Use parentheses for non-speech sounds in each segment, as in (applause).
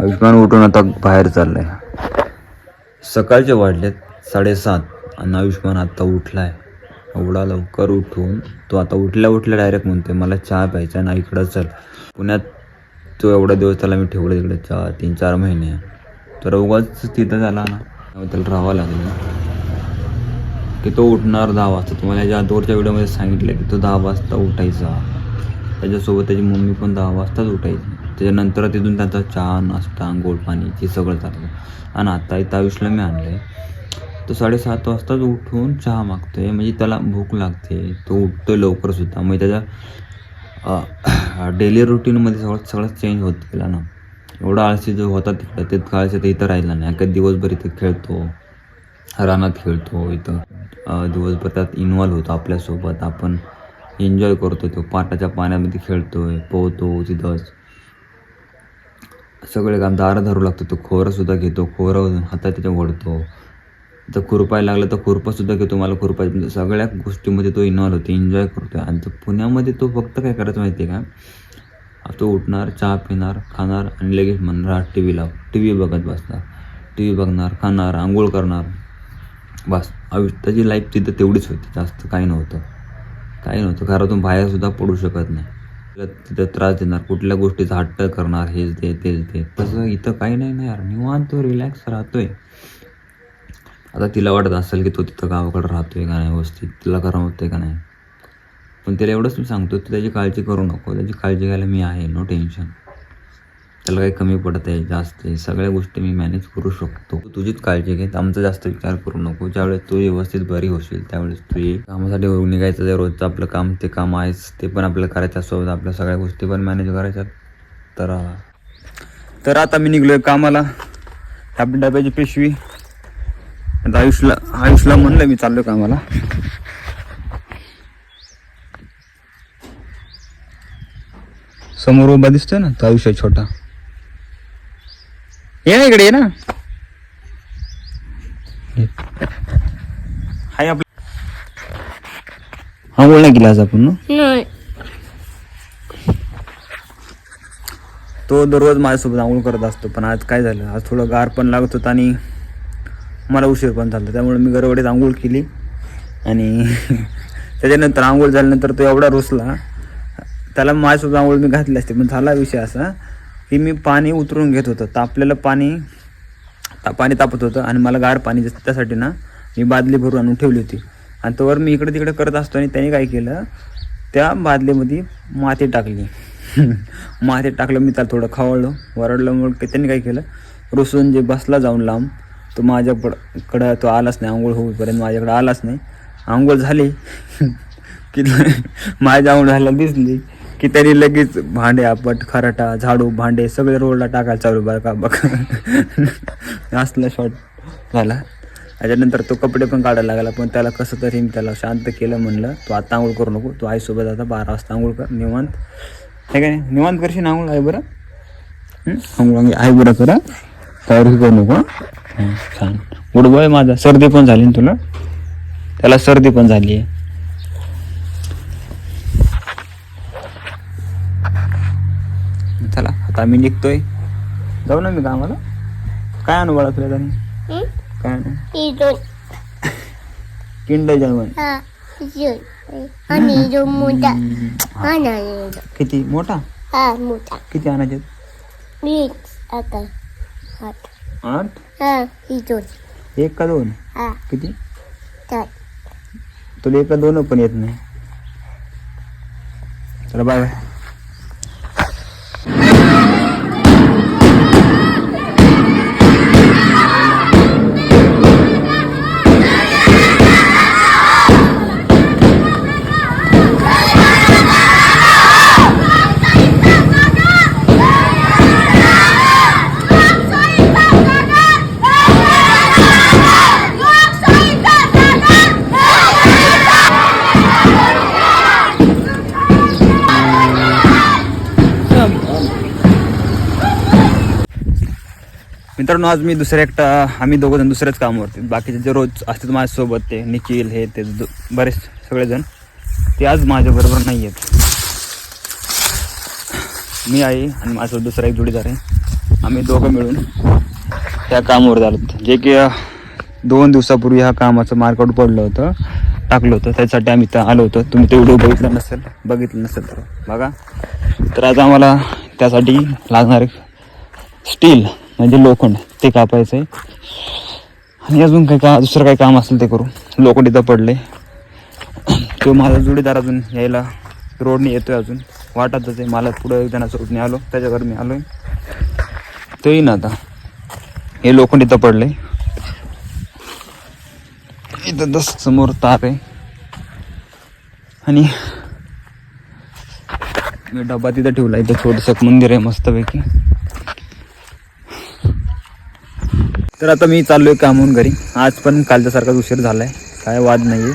आयुष्मान उठून आता बाहेर चाललाय. सकाळचे वाढलेत साडेसात आणि आयुष्मान आता उठलाय. एवढा लवकर उठून तो आता उठल्या उठल्या डायरेक्ट म्हणतोय मला चहा प्यायचा ना इकडं चल. पुण्यात तो एवढा दिवस त्याला मी ठेवलं तिकडे चहा तीन चार महिने. तर उगाच तिथं झाला ना त्याला राहावं लागलं की तो उठणार दहा वाजता. तुम्हाला ज्या दोरच्या व्हिडिओमध्ये सांगितलं की तो दहा वाजता उठायचा. त्याच्यासोबत त्याची मम्मी पण दहा वाजताच उठायची. त्याच्यानंतर तिथून त्यांचा चहा नाश्ता गोड पाणी हे सगळं चाललं. आणि आता इथं आयुष्याला मी आणलं आहे तो साडेसात वाजताच उठून चहा मागतोय. म्हणजे त्याला भूक लागते. तो उठतोय लवकर सुद्धा. म्हणजे त्याच्या डेली रुटीनमध्ये सगळं सगळं चेंज होत गेला ना. एवढा आळशी जो होता तिकडं ते काळशी तर इथं राहिला नाही. का दिवसभर इथं खेळतो. रानात खेळतो इथं. दिवसभर त्यात इन्वॉल्व होतो आपल्यासोबत. आपण एन्जॉय करतो तो. पाटाच्या पाण्यामध्ये खेळतो आहे पोहतो तिथंच सगळे काम दारं धरू लागतो तो. खोरंसुद्धा घेतो. खोरं हातात त्याच्या ओढतो. तर खुरपायला लागलं तर खुरपासुद्धा घेतो. मला खुरपाय म्हणजे सगळ्या गोष्टीमध्ये तो इन्व्हॉल्व होतो. एन्जॉय करतो आणि तो पुण्यामध्ये तो फक्त काय करायचं माहिती आहे का? तो उठणार चहा पिणार खाणार आणि लगेच म्हणणार टी व्ही लाव. टी व्ही बघत बसणार. टी व्ही बघणार खाणार आंघोळ करणार. बस. आयुष्य त्याची लाईफ तिथं तेवढीच होती. जास्त काही नव्हतं. काही नव्हतं. घरातून बाहेरसुद्धा पडू शकत नाही. तिला तिथं त्रास देणार कुठल्या गोष्टीचा हट्ट करणार हेच दे तेच दे तसं इथं काही नाही ना यार. निवांत रिलॅक्स राहतोय. आता तिला वाटत असेल की तो तिथं गावाकडे राहतोय का नाही व्यवस्थित तिला करमतोय का नाही. पण त्याला एवढंच मी सांगतो तू त्याची काळजी करू नको. त्याची काळजी घ्यायला मी आहे नो टेन्शन त्याला काही कमी पडत आहे जास्त आहे. सगळ्या गोष्टी मी मॅनेज करू शकतो. तुझीच काळजी घेत आमचा जास्त विचार करू नको. ज्यावेळेस तू व्यवस्थित बरी होशील त्यावेळेस तू ये. कामासाठी होऊन निघायचं जे रोजचं आपलं काम ते काम आहेच. ते पण आपल्याला करायचं सोबत आपल्या सगळ्या गोष्टी पण मॅनेज करायच्या तर तर आता मी निघलोय कामाला. आपली डब्याची पिशवी. आता आयुषला आयुषला म्हणलं मी चाललोय कामाला. समोर उभा दिसतोय ना? तो आयुष्य छोटा. ये ना इकडे ये ना. हाय आपलं. हा बोल नाही केला आज आपण ना. नाही. तो दररोज माझ्यासोबत आंघोळ करत असतो पण आज काय झालं? आज थोडं गार पण लागत होतं आणि मला उशीर पण झाला. त्यामुळे मी गरवडीत आंघोळ केली आणि (laughs) त्याच्यानंतर आंघोळ झाल्यानंतर तो एवढा रुसला. त्याला माझ्यासोबत आंघोळ मी घातली असते पण झाला विषय असा. की मी पाणी उतरून घेत होतं. तापलेलं पाणी ता पाणी तापत होतं आणि मला गार पाणी जसं त्यासाठी ना मी बादली भरून आणून ठेवली होती. आणि तोवर मी इकडे तिकडे करत असतो आणि त्याने काय केलं त्या बादलीमध्ये माती टाकली. (laughs) माती टाकलं मी त्याला थोडं खवळलं वरडलं की त्यांनी काय केलं रुसून जे बसला जाऊन लांब तो माझ्या कडं तो आलाच नाही आंघोळ होईपर्यंत माझ्याकडं आलाच नाही. आंघोळ झाली. (laughs) की माझ्या आंघोळ झाल्या दिसली. की त्यांनी लगेच भांडे आपट खराटा झाडू भांडे सगळे रोडला टाकायला चालू बरं का बघ. (laughs) असला शॉट झाला. त्याच्यानंतर तो कपडे पण काढायला लागला पण त्याला कसं तरी मी त्याला शांत केलं म्हणलं तू आता आंघोळ करू नको तू आईसोबत आता बारा वाजता आंघोळ कर निवांत. हे काय निवांत करशील आंघोळ आहे बरं? आंघोळ आहे बरं करा. तयारी करू नको छान. गुड बॉय माझा सर्दी पण झाली ना तुला? त्याला सर्दी पण झाली आहे चला आता आम्ही निघतोय. जाऊ ना मी कामाला. काय आणू बाळा तुला त्याने? काय आणू? किंड जेवण. हा इथून आणि जो मोठा. हा नाही किती? मोठा? हा मोठा. किती आणायचे? वीस आता. आठ. आठ? हा इथून एक का दोन? हा. किती? चार. तुला एक का दोन पण येत नाही. चला बाय बाय मित्रांनो आज मी दुसऱ्या एकटा आम्ही दोघं जण दुसऱ्याच कामावरती. बाकीचे जे रोज असतात माझ्यासोबत ते निखिल हे ते बरेच सगळेजण ते आज माझ्याबरोबर नाही आहेत मी आहे आणि माझ्यासोबत दुसरा एक जोडीदार आहे. आम्ही दोघं मिळून त्या कामावर झालो होतो. जे की दोन दिवसापूर्वी ह्या कामाचं मार्कआउट पडलं होतं टाकलं होतं. त्यासाठी आम्ही इथं आलो होतो. तुम्ही ते व्हिडिओ बघितला नसेल बघितलं नसेल तर बघा. तर आज आम्हाला त्यासाठी लागणारे स्टील म्हणजे लोखंड ते कापायचं आहे आणि अजून काही का दुसरं काही काम असेल ते करू. लोखंड इथं पडले तो माझा जोडीदार अजून यायला रोडने येतो आहे अजून. वाटतच आहे. मला पुढं एक जणाच्या रोडने आलो. त्याच्यावर मी आहे तो येईन आता. हे लोखंड इथं पडले इथं दस समोर तार आहे. आणि मी डबा तिथं ठेवला. इथं छोटंसं मंदिर आहे मस्तपैकी. तर आता मी चाललोय कामून घरी. आज पण कालच्यासारखाच उशीर झालाय. काय वाद नाही आहे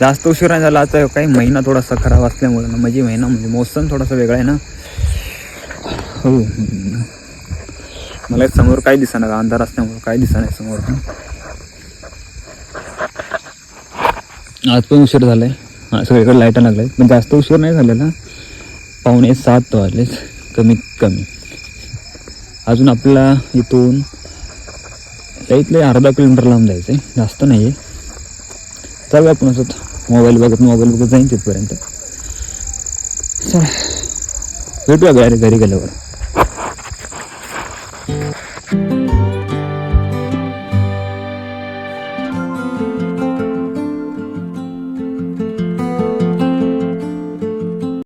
जास्त उशीर नाही झाला आता काही महिना थोडासा खराब असल्यामुळे ना म्हणजे महिना म्हणजे मोसम थोडासा वेगळा आहे ना. हो. मला समोर काय दिसणार अंधार असल्यामुळे काय दिसणार समोर. आज पण उशीर झालाय. हा, सगळीकडे लाईटा लागलाय पण जास्त उशीर नाही झालेला. पावणे सात वाजलेच कमीत कमी. अजून आपला इथून त्या इथले अर्धा किलोमीटर लांब जायचं आहे जास्त नाही आहे चालू आपण असत मोबाईल बघत मोबाईल बघत जाईन तिथपर्यंत. चला. भेटूया घरी घरी गेल्यावर.